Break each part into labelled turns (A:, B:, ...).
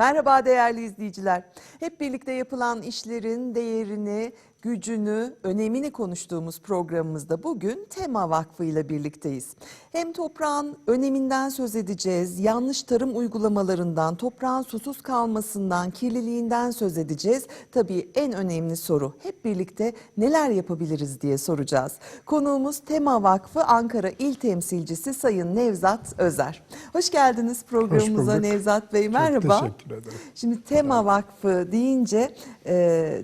A: Merhaba değerli izleyiciler. Hep birlikte yapılan işlerin değerini, gücünü, önemini konuştuğumuz programımızda bugün Tema Vakfı ile birlikteyiz. Hem toprağın öneminden söz edeceğiz, yanlış tarım uygulamalarından, toprağın susuz kalmasından, kirliliğinden söz edeceğiz. Tabii en önemli soru hep birlikte neler yapabiliriz diye soracağız. Konuğumuz Tema Vakfı Ankara İl Temsilcisi Sayın Nevzat Özer. Hoş geldiniz programımıza
B: bulduk.
A: Nevzat Bey.
B: Çok
A: Merhaba.
B: teşekkür ederim.
A: Şimdi Tema Vakfı deyince e,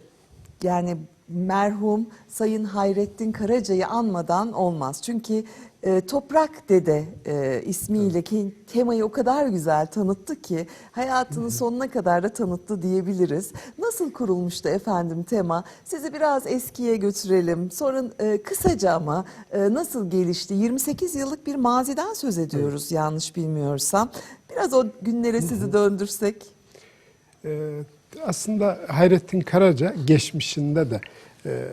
A: yani merhum Sayın Hayrettin Karaca'yı anmadan olmaz. Çünkü e, Toprak Dede e, ismiyle ki temayı o kadar güzel tanıttı ki hayatının sonuna kadar da tanıttı diyebiliriz. Nasıl kurulmuştu efendim tema? Sizi biraz eskiye götürelim. Sonra e, kısaca ama e, nasıl gelişti? 28 yıllık bir maziden söz ediyoruz yanlış bilmiyorsam. Biraz o günlere sizi döndürsek.
B: Ee, aslında Hayrettin Karaca geçmişinde de e,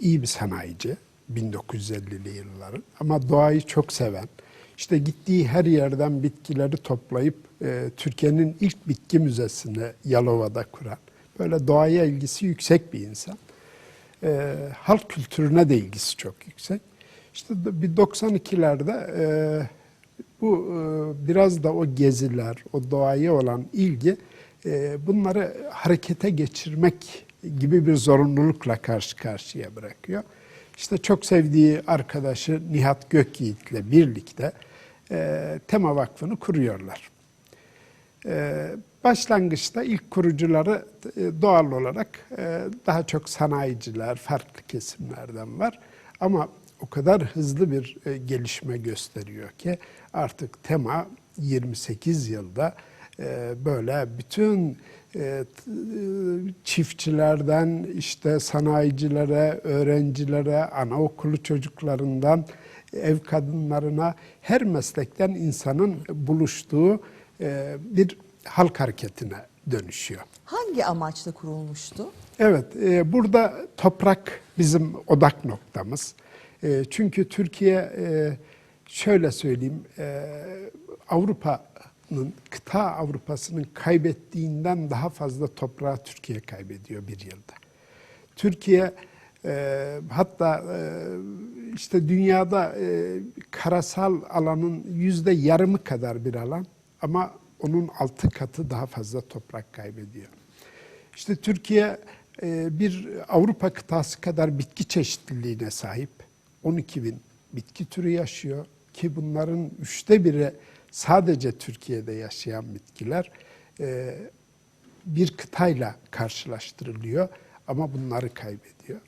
B: iyi bir sanayici 1950'li yılların ama doğayı çok seven işte gittiği her yerden bitkileri toplayıp e, Türkiye'nin ilk bitki müzesini Yalova'da kuran böyle doğaya ilgisi yüksek bir insan. E, halk kültürüne de ilgisi çok yüksek. İşte bir 92'lerde e, bu e, biraz da o geziler, o doğaya olan ilgi bunları harekete geçirmek gibi bir zorunlulukla karşı karşıya bırakıyor. İşte çok sevdiği arkadaşı Nihat Gökyiğit'le birlikte e, Tema Vakfı'nı kuruyorlar. Ee, başlangıçta ilk kurucuları e, doğal olarak e, daha çok sanayiciler, farklı kesimlerden var. Ama o kadar hızlı bir e, gelişme gösteriyor ki artık tema 28 yılda e, böyle bütün e, çiftçilerden işte sanayicilere, öğrencilere, anaokulu çocuklarından ev kadınlarına her meslekten insanın buluştuğu e, bir halk hareketine dönüşüyor.
A: Hangi amaçla kurulmuştu?
B: Evet, e, burada toprak bizim odak noktamız. Çünkü Türkiye, şöyle söyleyeyim, e, Avrupa'nın, kıta Avrupa'sının kaybettiğinden daha fazla toprağı Türkiye kaybediyor bir yılda. Türkiye e, hatta e, işte dünyada e, karasal alanın yüzde yarımı kadar bir alan ama onun altı katı daha fazla toprak kaybediyor. İşte Türkiye e, bir Avrupa kıtası kadar bitki çeşitliliğine sahip. 12 bin bitki türü yaşıyor ki bunların üçte biri sadece Türkiye'de yaşayan bitkiler. E, bir kıtayla karşılaştırılıyor ama bunları kaybediyor.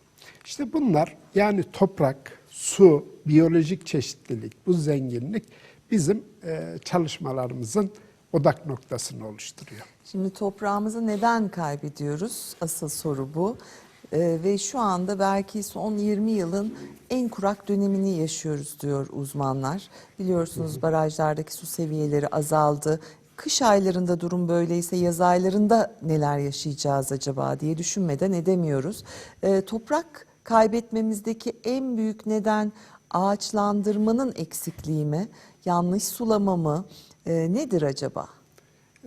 B: İşte bunlar yani toprak, su, biyolojik çeşitlilik, bu zenginlik bizim e, çalışmalarımızın odak noktasını oluşturuyor.
A: Şimdi toprağımızı neden kaybediyoruz? Asıl soru bu. Ee, ve şu anda belki son 20 yılın en kurak dönemini yaşıyoruz diyor uzmanlar. Biliyorsunuz barajlardaki su seviyeleri azaldı. Kış aylarında durum böyleyse yaz aylarında neler yaşayacağız acaba diye düşünmeden edemiyoruz. Ee, toprak kaybetmemizdeki en büyük neden ağaçlandırmanın eksikliği mi? Yanlış sulama mı? Ee, nedir acaba?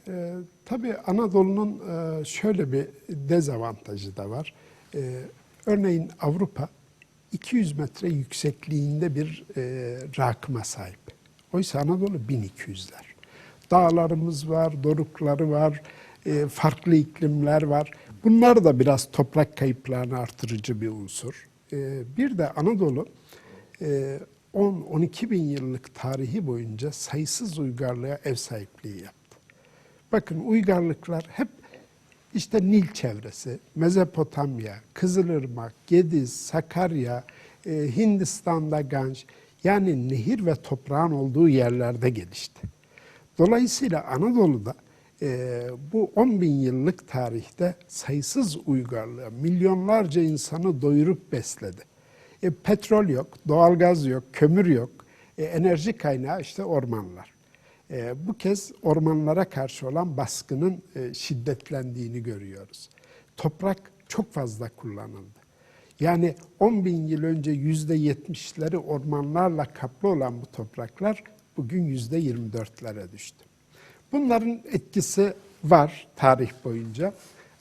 B: Ee, tabii Anadolu'nun e, şöyle bir dezavantajı da var. Ee, örneğin Avrupa 200 metre yüksekliğinde bir e, rakıma sahip. Oysa Anadolu 1200'ler. Dağlarımız var, dorukları var, e, farklı iklimler var. Bunlar da biraz toprak kayıplarını artırıcı bir unsur. E, bir de Anadolu e, 10-12 bin yıllık tarihi boyunca sayısız uygarlığa ev sahipliği yaptı. Bakın uygarlıklar hep işte Nil çevresi, Mezopotamya, Kızılırmak, Gediz, Sakarya, e, Hindistan'da Ganj yani nehir ve toprağın olduğu yerlerde gelişti. Dolayısıyla Anadolu'da e, bu 10 bin yıllık tarihte sayısız uygarlığa milyonlarca insanı doyurup besledi. E, petrol yok, doğalgaz yok, kömür yok, e, enerji kaynağı işte ormanlar. E, bu kez ormanlara karşı olan baskının e, şiddetlendiğini görüyoruz. Toprak çok fazla kullanıldı. Yani 10 bin yıl önce yüzde yetmişleri ormanlarla kaplı olan bu topraklar bugün yüzde yirmi dörtlere düştü. Bunların etkisi var tarih boyunca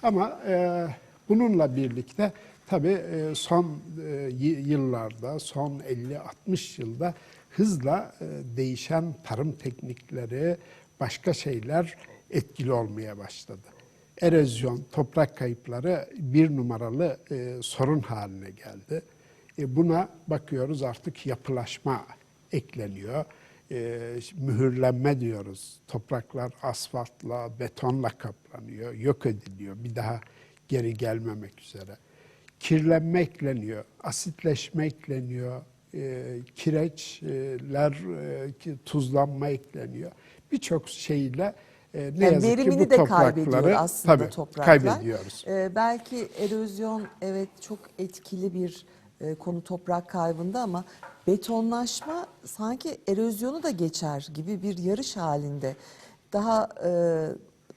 B: ama e, bununla birlikte tabii e, son e, yıllarda, son 50-60 yılda hızla e, değişen tarım teknikleri, başka şeyler etkili olmaya başladı. Erozyon, toprak kayıpları bir numaralı e, sorun haline geldi. E, buna bakıyoruz artık yapılaşma ekleniyor. E, mühürlenme diyoruz. Topraklar asfaltla, betonla kaplanıyor, yok ediliyor. Bir daha geri gelmemek üzere. Kirlenme ekleniyor, asitleşme ekleniyor, kireçler, e, tuzlanma ekleniyor. Birçok şeyle e, ne
A: Yani
B: yazık ki bu
A: de
B: toprakları
A: aslında
B: tabii,
A: topraklar.
B: kaybediyoruz.
A: Ee, belki erozyon evet çok etkili bir e, konu toprak kaybında ama betonlaşma sanki erozyonu da geçer gibi bir yarış halinde. Daha e,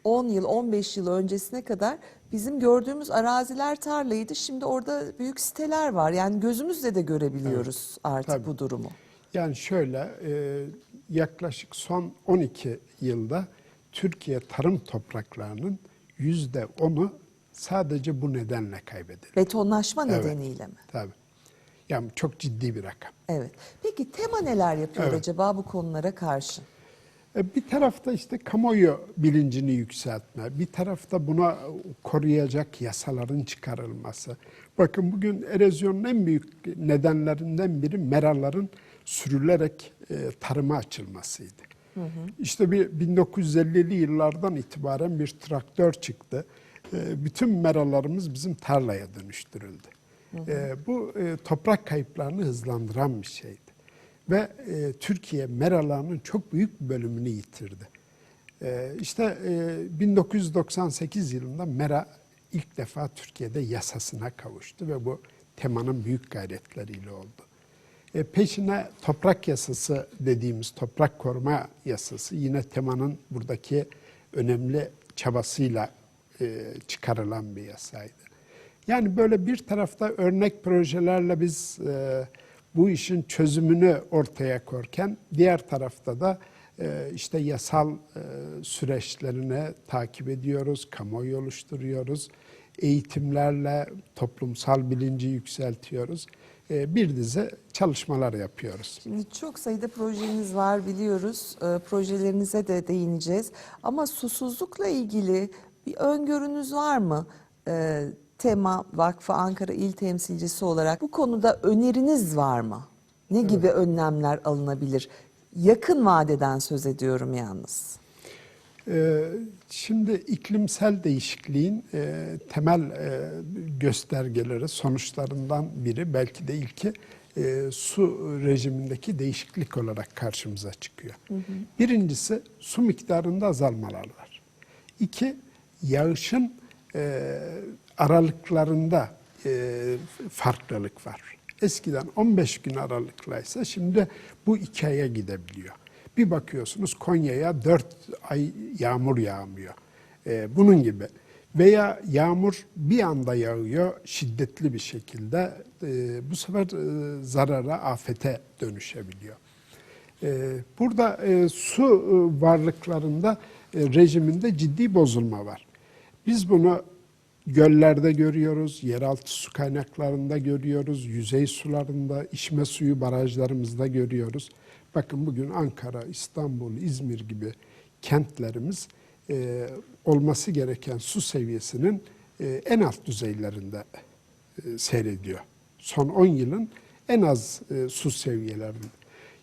A: 10 yıl 15 yıl öncesine kadar bizim gördüğümüz araziler tarlaydı. Şimdi orada büyük siteler var. Yani gözümüzle de görebiliyoruz artık
B: tabii.
A: bu durumu.
B: Yani şöyle e, yaklaşık son 12 yılda Türkiye tarım topraklarının yüzde onu sadece bu nedenle kaybedildi.
A: Betonlaşma
B: Evet.
A: nedeniyle mi?
B: Tabii. Yani çok ciddi bir rakam.
A: Evet. Peki tema neler yapıyor
B: Evet.
A: acaba bu konulara karşı?
B: E, Bir tarafta işte kamuoyu bilincini yükseltme, bir tarafta buna koruyacak yasaların çıkarılması. Bakın bugün erozyonun en büyük nedenlerinden biri meraların sürülerek e, tarıma açılmasıydı. İşte bir 1950'li yıllardan itibaren bir traktör çıktı. E, bütün meralarımız bizim tarlaya dönüştürüldü. E, bu e, toprak kayıplarını hızlandıran bir şeydi. Ve e, Türkiye meralarının çok büyük bölümünü yitirdi. E, işte e, 1998 yılında mera ilk defa Türkiye'de yasasına kavuştu ve bu temanın büyük gayretleriyle oldu. E, peşine toprak yasası dediğimiz toprak koruma yasası yine temanın buradaki önemli çabasıyla e, çıkarılan bir yasaydı. Yani böyle bir tarafta örnek projelerle biz e, bu işin çözümünü ortaya korken diğer tarafta da e, işte yasal e, süreçlerini takip ediyoruz, kamuoyu oluşturuyoruz, eğitimlerle toplumsal bilinci yükseltiyoruz. E, bir dizi çalışmalar yapıyoruz.
A: Şimdi çok sayıda projeniz var biliyoruz. Projelerinize de değineceğiz. Ama susuzlukla ilgili bir öngörünüz var mı? Tema Vakfı Ankara İl Temsilcisi olarak bu konuda öneriniz var mı? Ne gibi önlemler alınabilir? Yakın vadeden söz ediyorum yalnız.
B: Ee, Şimdi iklimsel değişikliğin e, temel e, göstergeleri, sonuçlarından biri belki de ilki e, su rejimindeki değişiklik olarak karşımıza çıkıyor. Birincisi su miktarında azalmalar var. İki, yağışın e, aralıklarında e, farklılık var. Eskiden 15 gün aralıklaysa şimdi bu iki aya gidebiliyor. Bir bakıyorsunuz Konya'ya 4 ay yağmur yağmıyor. Ee, bunun gibi. Veya yağmur bir anda yağıyor şiddetli bir şekilde. Ee, bu sefer e, zarara, afete dönüşebiliyor. Ee, burada e, su e, varlıklarında e, rejiminde ciddi bozulma var. Biz bunu göllerde görüyoruz, yeraltı su kaynaklarında görüyoruz, yüzey sularında, içme suyu barajlarımızda görüyoruz. Bakın bugün Ankara, İstanbul, İzmir gibi kentlerimiz e, olması gereken su seviyesinin e, en alt düzeylerinde e, seyrediyor. Son 10 yılın en az e, su seviyelerinde.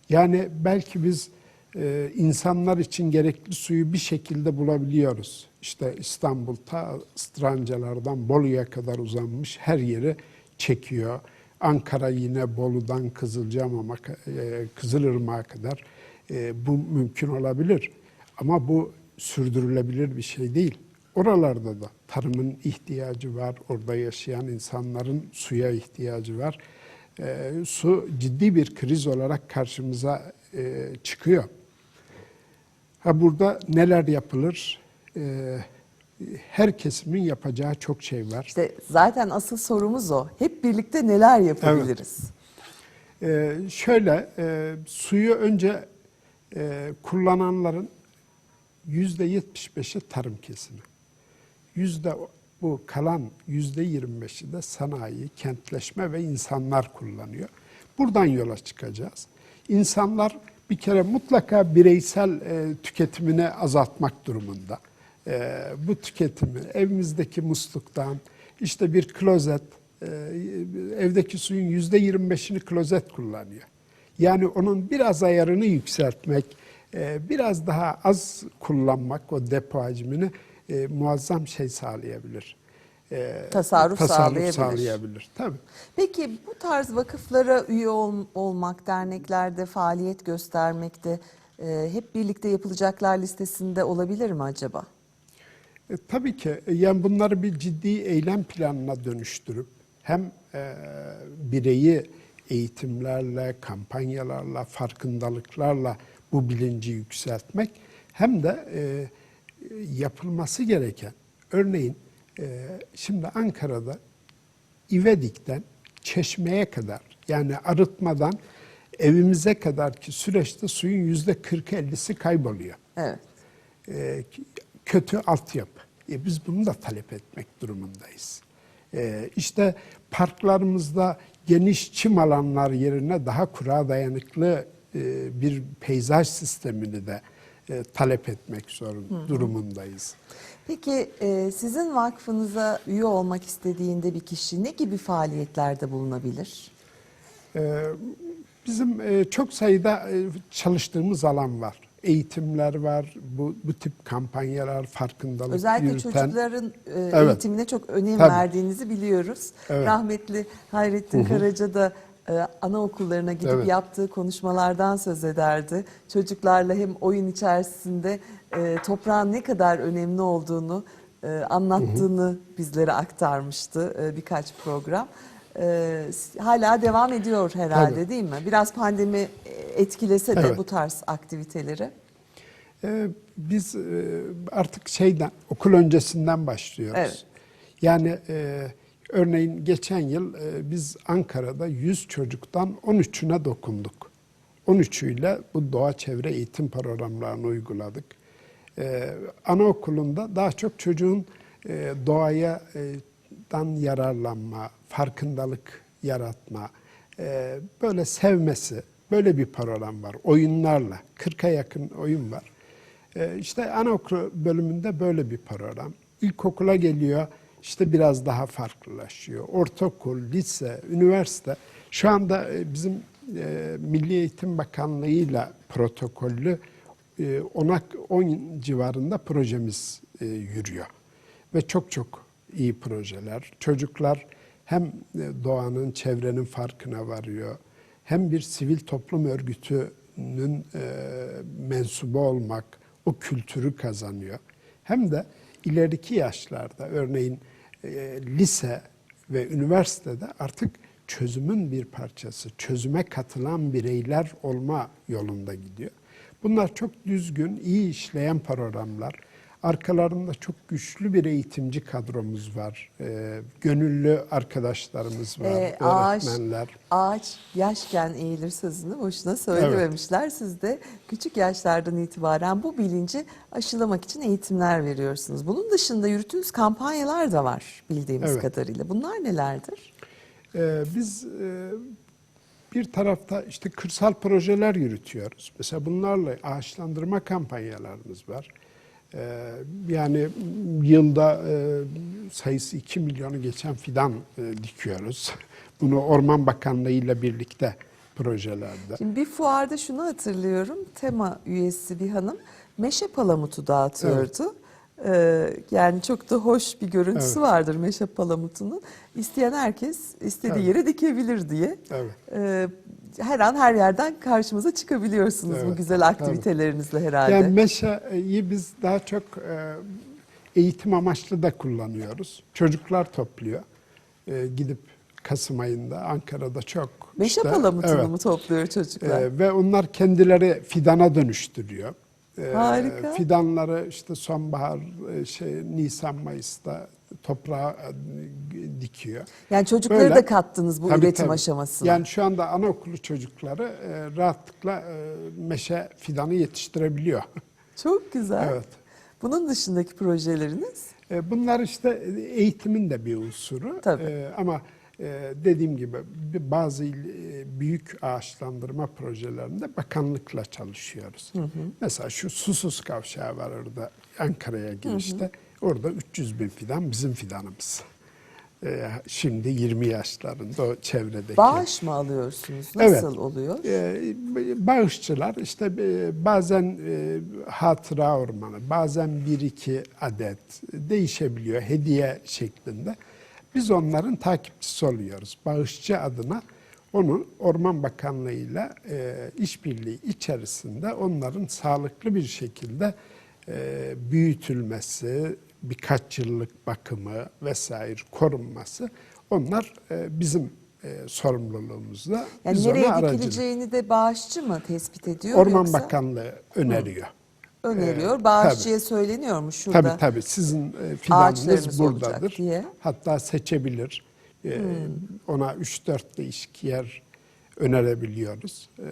B: Yani belki biz e, insanlar için gerekli suyu bir şekilde bulabiliyoruz. İşte İstanbul ta Strancalardan Bolu'ya kadar uzanmış her yeri çekiyor. Ankara yine Bolu'dan Kızılcahamam'a, e, Kızılırmak'a kadar e, bu mümkün olabilir. Ama bu sürdürülebilir bir şey değil. Oralarda da tarımın ihtiyacı var, orada yaşayan insanların suya ihtiyacı var. E, su ciddi bir kriz olarak karşımıza e, çıkıyor. Ha burada neler yapılır? E, her kesimin yapacağı çok şey var.
A: İşte zaten asıl sorumuz o. Hep birlikte neler yapabiliriz?
B: Ee, şöyle e, suyu önce e, kullananların yüzde 75'i tarım kesimi. Yüzde bu kalan yüzde 25'i de sanayi, kentleşme ve insanlar kullanıyor. Buradan yola çıkacağız. İnsanlar bir kere mutlaka bireysel e, tüketimini azaltmak durumunda. E, bu tüketimi evimizdeki musluktan, işte bir klozet, e, evdeki suyun yüzde 25'ini klozet kullanıyor. Yani onun biraz ayarını yükseltmek, e, biraz daha az kullanmak o depo hacmini e, muazzam şey sağlayabilir. E,
A: Tasarruf sağlayabilir.
B: sağlayabilir. Tabii.
A: Peki bu tarz vakıflara üye ol- olmak, derneklerde faaliyet göstermekte e, hep birlikte yapılacaklar listesinde olabilir mi acaba?
B: E, tabii ki e, yani bunları bir ciddi eylem planına dönüştürüp hem e, bireyi eğitimlerle, kampanyalarla, farkındalıklarla bu bilinci yükseltmek hem de e, yapılması gereken örneğin şimdi Ankara'da İvedik'ten Çeşme'ye kadar yani arıtmadan evimize kadar ki süreçte suyun yüzde 40-50'si kayboluyor
A: Evet.
B: e, kötü altyapı. E, biz bunu da talep etmek durumundayız. E, işte parklarımızda geniş çim alanlar yerine daha kura dayanıklı e, bir peyzaj sistemini de e, talep etmek zorun durumundayız.
A: Peki e, sizin vakfınıza üye olmak istediğinde bir kişi ne gibi faaliyetlerde bulunabilir?
B: Ee, Bizim e, çok sayıda e, çalıştığımız alan var. Eğitimler var, bu, bu tip kampanyalar, farkındalık
A: Özellikle
B: yürüten.
A: çocukların e,
B: Evet.
A: eğitimine çok önem
B: Tabii.
A: verdiğinizi biliyoruz.
B: Evet.
A: Rahmetli Hayrettin Karaca da e, anaokullarına gidip
B: Evet.
A: yaptığı konuşmalardan söz ederdi. Çocuklarla hem oyun içerisinde e, toprağın ne kadar önemli olduğunu e, anlattığını bizlere aktarmıştı e, birkaç program. E, hala devam ediyor herhalde
B: Tabii.
A: değil mi? Biraz pandemi e, etkilese de
B: Evet.
A: bu tarz aktiviteleri.
B: Ee, Biz e, artık şeyden, okul öncesinden başlıyoruz.
A: Evet.
B: Yani e, örneğin geçen yıl e, biz Ankara'da 100 çocuktan 13'üne dokunduk. 13'üyle bu doğa çevre eğitim programlarını uyguladık. Ee, anaokulunda daha çok çocuğun e, doğaya e, dan yararlanma, farkındalık yaratma, e, böyle sevmesi, böyle bir program var. Oyunlarla, 40'a yakın oyun var. E, işte anaokul bölümünde böyle bir program. İlkokula geliyor, işte biraz daha farklılaşıyor. Ortaokul, lise, üniversite. Şu anda e, bizim e, Milli Eğitim Bakanlığı'yla protokollü e, 10'a 10 civarında projemiz yürüyor. Ve çok çok iyi projeler. Çocuklar hem doğanın, çevrenin farkına varıyor, hem bir sivil toplum örgütünün mensubu olmak, o kültürü kazanıyor. Hem de ileriki yaşlarda, örneğin e, lise ve üniversitede artık çözümün bir parçası, çözüme katılan bireyler olma yolunda gidiyor. Bunlar çok düzgün, iyi işleyen programlar. Arkalarında çok güçlü bir eğitimci kadromuz var. Ee, gönüllü arkadaşlarımız var,
A: Ee, ağaç,
B: öğretmenler.
A: ağaç yaşken eğilir sözünü boşuna söylememişler. Siz de küçük yaşlardan itibaren bu bilinci aşılamak için eğitimler veriyorsunuz. Bunun dışında yürüttüğünüz kampanyalar da var bildiğimiz
B: Evet.
A: kadarıyla. Bunlar nelerdir?
B: Ee, biz e, bir tarafta işte kırsal projeler yürütüyoruz. Mesela bunlarla ağaçlandırma kampanyalarımız var. Ee, yani yılda e, sayısı 2 milyonu geçen fidan e, dikiyoruz. Bunu Orman Bakanlığı ile birlikte projelerde.
A: Şimdi bir fuarda şunu hatırlıyorum. Tema üyesi bir hanım meşe palamutu dağıtıyordu. Ee, yani çok da hoş bir görüntüsü
B: Evet.
A: vardır meşe palamutunun. İsteyen herkes istediği
B: Evet.
A: yere dikebilir diye.
B: Evet.
A: Ee, her an her yerden karşımıza çıkabiliyorsunuz bu
B: Evet,
A: güzel
B: tabii.
A: aktivitelerinizle herhalde.
B: Yani meşeyi biz daha çok e, eğitim amaçlı da kullanıyoruz. Çocuklar topluyor. E, gidip Kasım ayında Ankara'da çok.
A: meşe
B: işte,
A: palamutunu
B: evet.
A: mu topluyor çocuklar?
B: Ee, ve onlar kendileri fidana dönüştürüyor. Ee,
A: Harika.
B: Fidanları işte sonbahar, e, şey Nisan Mayıs'ta toprağa e, dikiyor.
A: yani çocukları
B: Böyle-
A: da kattınız bu
B: Tabii,
A: üretim
B: tabii.
A: aşamasına.
B: Yani şu anda anaokulu çocukları e, rahatlıkla e, meşe fidanı yetiştirebiliyor.
A: Çok güzel.
B: Evet.
A: Bunun dışındaki projeleriniz?
B: E, Bunlar işte eğitimin de bir unsuru.
A: Tabii.
B: E, Ama e, dediğim gibi bazı il- e, büyük ağaçlandırma projelerinde bakanlıkla çalışıyoruz. Mesela şu Susuz Kavşağı var orada Ankara'ya girişte. Orada 300 bin fidan bizim fidanımız. E, Şimdi 20 yaşlarında o çevredeki.
A: Bağış mı alıyorsunuz?
B: Evet.
A: Nasıl oluyor?
B: Ee, bağışçılar işte e, bazen e, hatıra ormanı, bazen bir iki adet değişebiliyor hediye şeklinde. Biz onların takipçisi oluyoruz. Bağışçı adına onun Orman Bakanlığı ile e, işbirliği içerisinde onların sağlıklı bir şekilde e, büyütülmesi, birkaç yıllık bakımı vesaire korunması onlar e, bizim e, sorumluluğumuzda.
A: Yani
B: Biz
A: nereye dikileceğini de bağışçı mı tespit ediyor
B: Orman
A: yoksa
B: Bakanlığı öneriyor.
A: öneriyor?
B: Ee,
A: Bağışçıya söyleniyor mu şurada?
B: Tabii tabii sizin e, fidanınız buradadır.
A: diye.
B: Hatta seçebilir.
A: Hmm.
B: Ona 3-4 değişik yer önerebiliyoruz. Ee,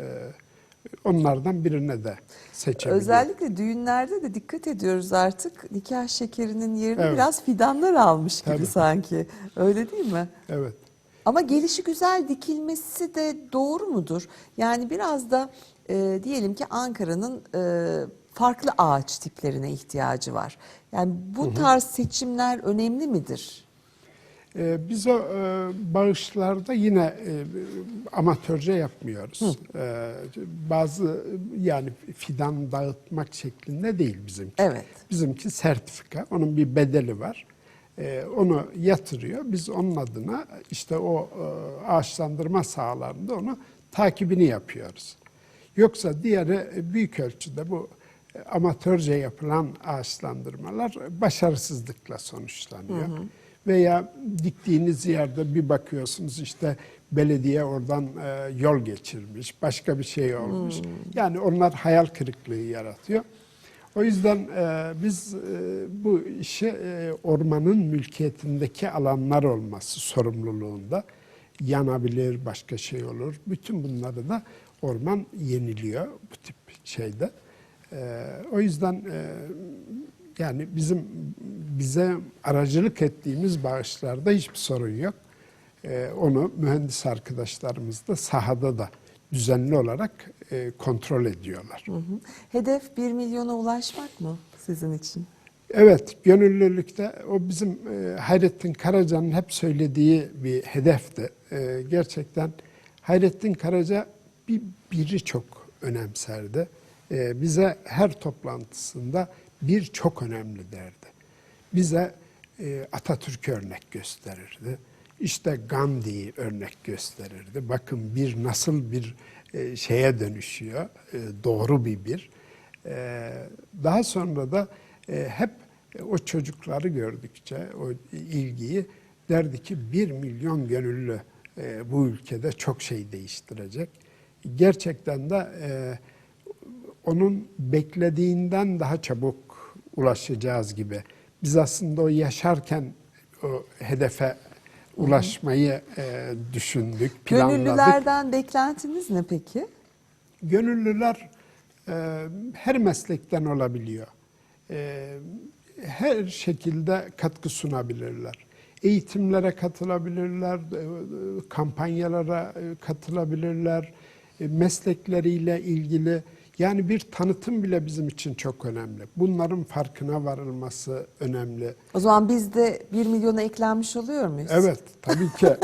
B: onlardan birine de seçebiliyor.
A: Özellikle düğünlerde de dikkat ediyoruz artık. Nikah şekerinin yerini
B: Evet.
A: biraz fidanlar almış gibi
B: Tabii.
A: sanki. Öyle değil mi?
B: Evet.
A: Ama gelişi güzel dikilmesi de doğru mudur? Yani biraz da e, diyelim ki Ankara'nın e, farklı ağaç tiplerine ihtiyacı var. Yani bu tarz seçimler önemli midir?
B: Ee, Biz o e, bağışlarda yine e, amatörce yapmıyoruz. Ee, Bazı yani fidan dağıtmak şeklinde değil bizimki.
A: Evet.
B: Bizimki sertifika. Onun bir bedeli var. Ee, Onu yatırıyor. Biz onun adına işte o e, ağaçlandırma sahalarında onu takibini yapıyoruz. Yoksa diğeri e, büyük ölçüde bu e, amatörce yapılan ağaçlandırmalar başarısızlıkla sonuçlanıyor. Veya diktiğiniz yerde bir bakıyorsunuz işte belediye oradan e, yol geçirmiş, başka bir şey olmuş. Yani onlar hayal kırıklığı yaratıyor. O yüzden e, biz e, bu işi e, ormanın mülkiyetindeki alanlar olması sorumluluğunda yanabilir, başka şey olur. Bütün bunları da orman yeniliyor bu tip şeyde. E, o yüzden e, yani bizim bize aracılık ettiğimiz bağışlarda hiçbir sorun yok. E, onu mühendis arkadaşlarımız da sahada da düzenli olarak e, kontrol ediyorlar.
A: Hı hı. Hedef 1 milyona ulaşmak mı sizin için?
B: Evet, gönüllülükte o bizim e, Hayrettin Karaca'nın hep söylediği bir hedefti. E, gerçekten Hayrettin Karaca bir biri çok önemserdi. E, bize her toplantısında bir çok önemli derdi. Bize e, Atatürk örnek gösterirdi. İşte Gandhi'yi örnek gösterirdi. Bakın bir nasıl bir e, şeye dönüşüyor, e, doğru bir bir. E, daha sonra da e, hep o çocukları gördükçe o ilgiyi derdi ki bir milyon gönüllü e, bu ülkede çok şey değiştirecek. Gerçekten de e, onun beklediğinden daha çabuk ulaşacağız gibi. Biz aslında o yaşarken o hedefe ulaşmayı e, düşündük, planladık.
A: Gönüllülerden beklentiniz ne peki?
B: Gönüllüler e, her meslekten olabiliyor. E, her şekilde katkı sunabilirler. Eğitimlere katılabilirler, e, kampanyalara e, katılabilirler, e, meslekleriyle ilgili yani bir tanıtım bile bizim için çok önemli. Bunların farkına varılması önemli.
A: O zaman biz de 1 milyona eklenmiş oluyor muyuz?
B: Evet, tabii ki.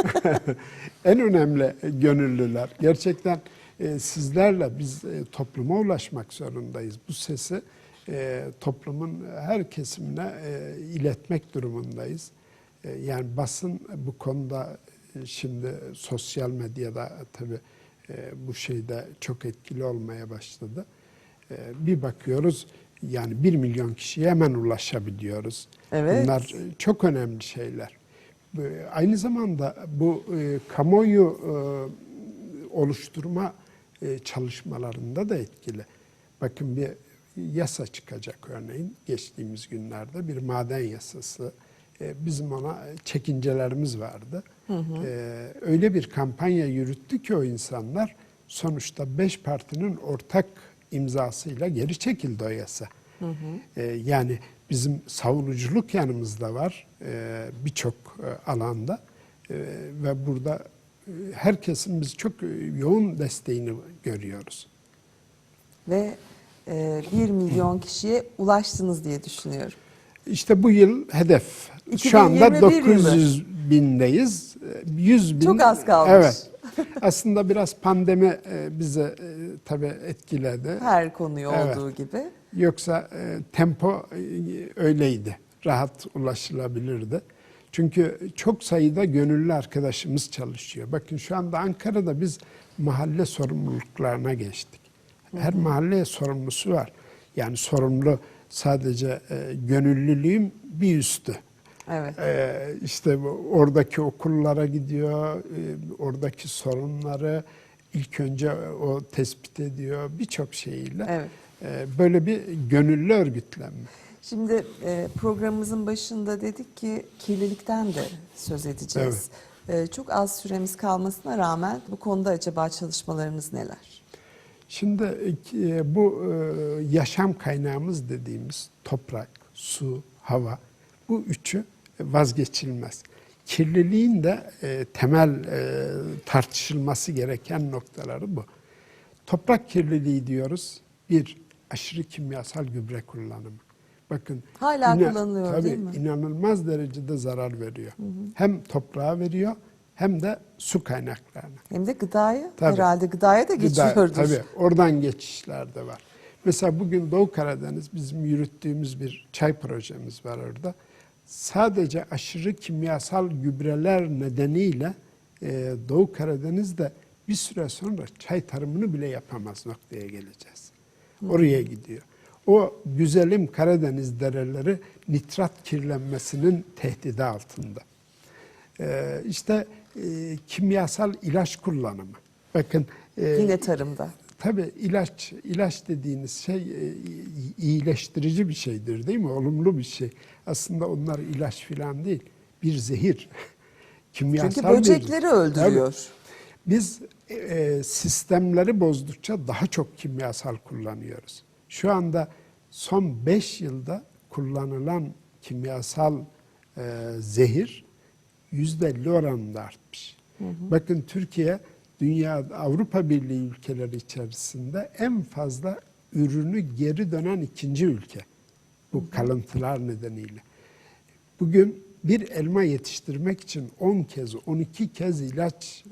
B: en önemli gönüllüler. Gerçekten e, sizlerle biz e, topluma ulaşmak zorundayız. Bu sesi e, toplumun her kesimine e, iletmek durumundayız. E, yani basın bu konuda e, şimdi sosyal medyada tabii e, bu şeyde çok etkili olmaya başladı. E, bir bakıyoruz yani bir milyon kişiye hemen ulaşabiliyoruz.
A: Evet.
B: Bunlar e, çok önemli şeyler. Aynı zamanda bu e, kamuoyu e, oluşturma e, çalışmalarında da etkili. Bakın bir yasa çıkacak örneğin geçtiğimiz günlerde bir maden yasası. E, bizim ona çekincelerimiz vardı. E, öyle bir kampanya yürüttü ki o insanlar sonuçta beş partinin ortak imzasıyla geri çekildi o yasa. E, yani bizim savunuculuk yanımızda var e, birçok e, alanda E, ve burada e, herkesin biz çok e, yoğun desteğini görüyoruz.
A: Ve e, 1 milyon kişiye ulaştınız diye düşünüyorum.
B: İşte bu yıl hedef. Şu anda
A: 2021 yılı.
B: 900 bindeyiz. 100 bin.
A: Çok az kalmış.
B: Evet. Aslında biraz pandemi e, bize tabii etkiledi.
A: Her konuya
B: Evet.
A: olduğu gibi.
B: Yoksa e, tempo e, öyleydi. Rahat ulaşılabilirdi. Çünkü çok sayıda gönüllü arkadaşımız çalışıyor. Bakın şu anda Ankara'da biz mahalle sorumluluklarına geçtik. Her mahalle sorumlusu var. Yani sorumlu sadece gönüllülüğün bir üstü.
A: Evet.
B: Ee, işte oradaki okullara gidiyor, e, oradaki sorunları ilk önce o tespit ediyor birçok şeyle.
A: Evet.
B: Ee, böyle bir gönüllü örgütlenme.
A: Şimdi e, programımızın başında dedik ki kirlilikten de söz edeceğiz. E, çok az süremiz kalmasına rağmen bu konuda acaba çalışmalarınız neler?
B: Şimdi bu yaşam kaynağımız dediğimiz toprak, su, hava bu üçü vazgeçilmez. Kirliliğin de e, temel e, tartışılması gereken noktaları bu. Toprak kirliliği diyoruz. Bir, aşırı kimyasal gübre kullanımı. Bakın
A: Hala kullanılıyor
B: tabii,
A: değil mi?
B: inanılmaz derecede zarar veriyor. Hem toprağa veriyor hem de su kaynaklarına.
A: Hem de gıdaya
B: Tabii.
A: herhalde gıdaya da
B: Gıda-
A: geçiyordur.
B: Tabii oradan geçişler de var. Mesela bugün Doğu Karadeniz bizim yürüttüğümüz bir çay projemiz var orada. Sadece aşırı kimyasal gübreler nedeniyle e, Doğu Karadeniz'de bir süre sonra çay tarımını bile yapamaz noktaya geleceğiz. Oraya gidiyor. O güzelim Karadeniz dereleri nitrat kirlenmesinin tehdidi altında. Ee, işte e, kimyasal ilaç kullanımı. Bakın e,
A: Yine tarımda.
B: Tabii ilaç ilaç dediğiniz şey e, iyileştirici bir şeydir değil mi? Olumlu bir şey. Aslında onlar ilaç filan değil. Bir zehir. kimyasal
A: Çünkü
B: bir-
A: böcekleri öldürüyor.
B: Tabii. Biz e, sistemleri bozdukça daha çok kimyasal kullanıyoruz. Şu anda son 5 yılda kullanılan kimyasal e, zehir %50 oranında artmış. Bakın Türkiye dünya Avrupa Birliği ülkeleri içerisinde en fazla ürünü geri dönen ikinci ülke. Bu kalıntılar nedeniyle. Bugün bir elma yetiştirmek için 10 kez, 12 kez ilaç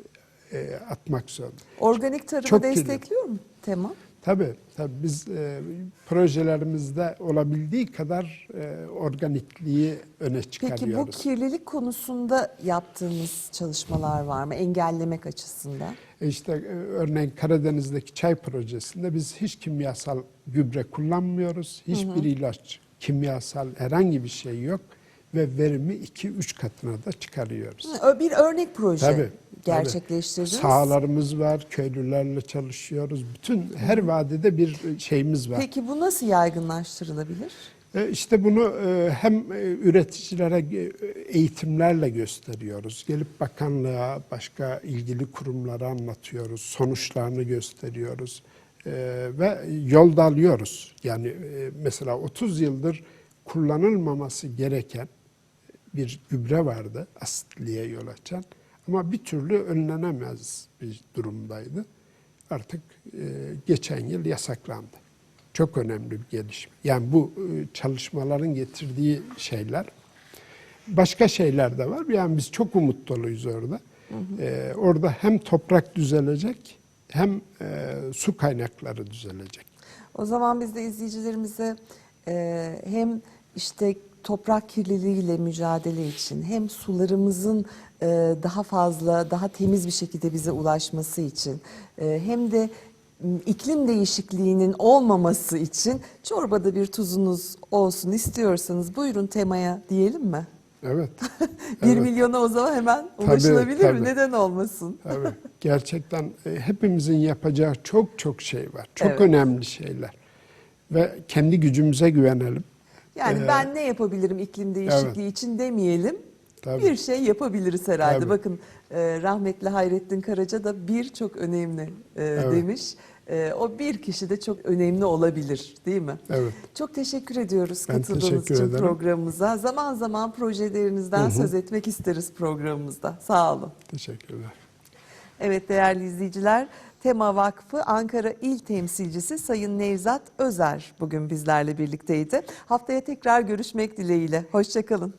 B: e, atmak zorunda.
A: Organik tarımı
B: Çok kirli.
A: destekliyor mu Tema?
B: Tabii, tabii biz e, projelerimizde olabildiği kadar e, organikliği öne çıkarıyoruz.
A: Peki bu kirlilik konusunda yaptığınız çalışmalar var mı engellemek açısından?
B: E İşte e, örneğin Karadeniz'deki çay projesinde biz hiç kimyasal gübre kullanmıyoruz. Hiçbir ilaç, kimyasal herhangi bir şey yok ve verimi 2-3 katına da çıkarıyoruz.
A: Bir örnek proje
B: Tabii.
A: gerçekleştirdiniz.
B: Tabii. Sahalarımız var, köylülerle çalışıyoruz. Bütün her vadede bir şeyimiz var.
A: Peki bu nasıl yaygınlaştırılabilir?
B: E, İşte bunu e, hem e, üreticilere eğitimlerle gösteriyoruz. Gelip bakanlığa, başka ilgili kurumlara anlatıyoruz. Sonuçlarını gösteriyoruz. Ve yolda alıyoruz. Yani mesela 30 yıldır kullanılmaması gereken bir gübre vardı asitliğe yol açan. Ama bir türlü önlenemez bir durumdaydı. Artık e, geçen yıl yasaklandı. Çok önemli bir gelişme. Yani bu e, çalışmaların getirdiği şeyler. Başka şeyler de var. Yani biz çok umut doluyuz orada. E, orada hem toprak düzelecek hem e, su kaynakları düzelecek.
A: O zaman biz de izleyicilerimize e, hem işte toprak kirliliğiyle mücadele için hem sularımızın e, daha fazla, daha temiz bir şekilde bize ulaşması için e, hem de iklim değişikliğinin olmaması için çorbada bir tuzunuz olsun istiyorsanız buyurun temaya diyelim mi?
B: Evet.
A: 1
B: Evet.
A: milyona o zaman hemen
B: Tabii,
A: ulaşılabilir mi?
B: tabii.
A: Neden olmasın?
B: Evet. Gerçekten e, hepimizin yapacağı çok çok şey var. Çok
A: Evet.
B: önemli şeyler. Ve kendi gücümüze güvenelim.
A: Yani
B: Ee,
A: ben ne yapabilirim iklim değişikliği için demeyelim.
B: Tabii.
A: Bir şey yapabiliriz herhalde.
B: Tabii.
A: Bakın e, rahmetli Hayrettin Karaca da bir çok önemli e,
B: Evet.
A: demiş. e, o bir kişi de çok önemli olabilir değil mi?
B: Evet.
A: Çok teşekkür ediyoruz
B: Ben
A: katıldığınız
B: teşekkür
A: için
B: ederim.
A: programımıza. Zaman zaman projelerinizden söz etmek isteriz programımızda. Sağ olun.
B: Teşekkürler.
A: Evet değerli izleyiciler, Tema Vakfı Ankara İl Temsilcisi Sayın Nevzat Özer bugün bizlerle birlikteydi. Haftaya tekrar görüşmek dileğiyle. Hoşçakalın.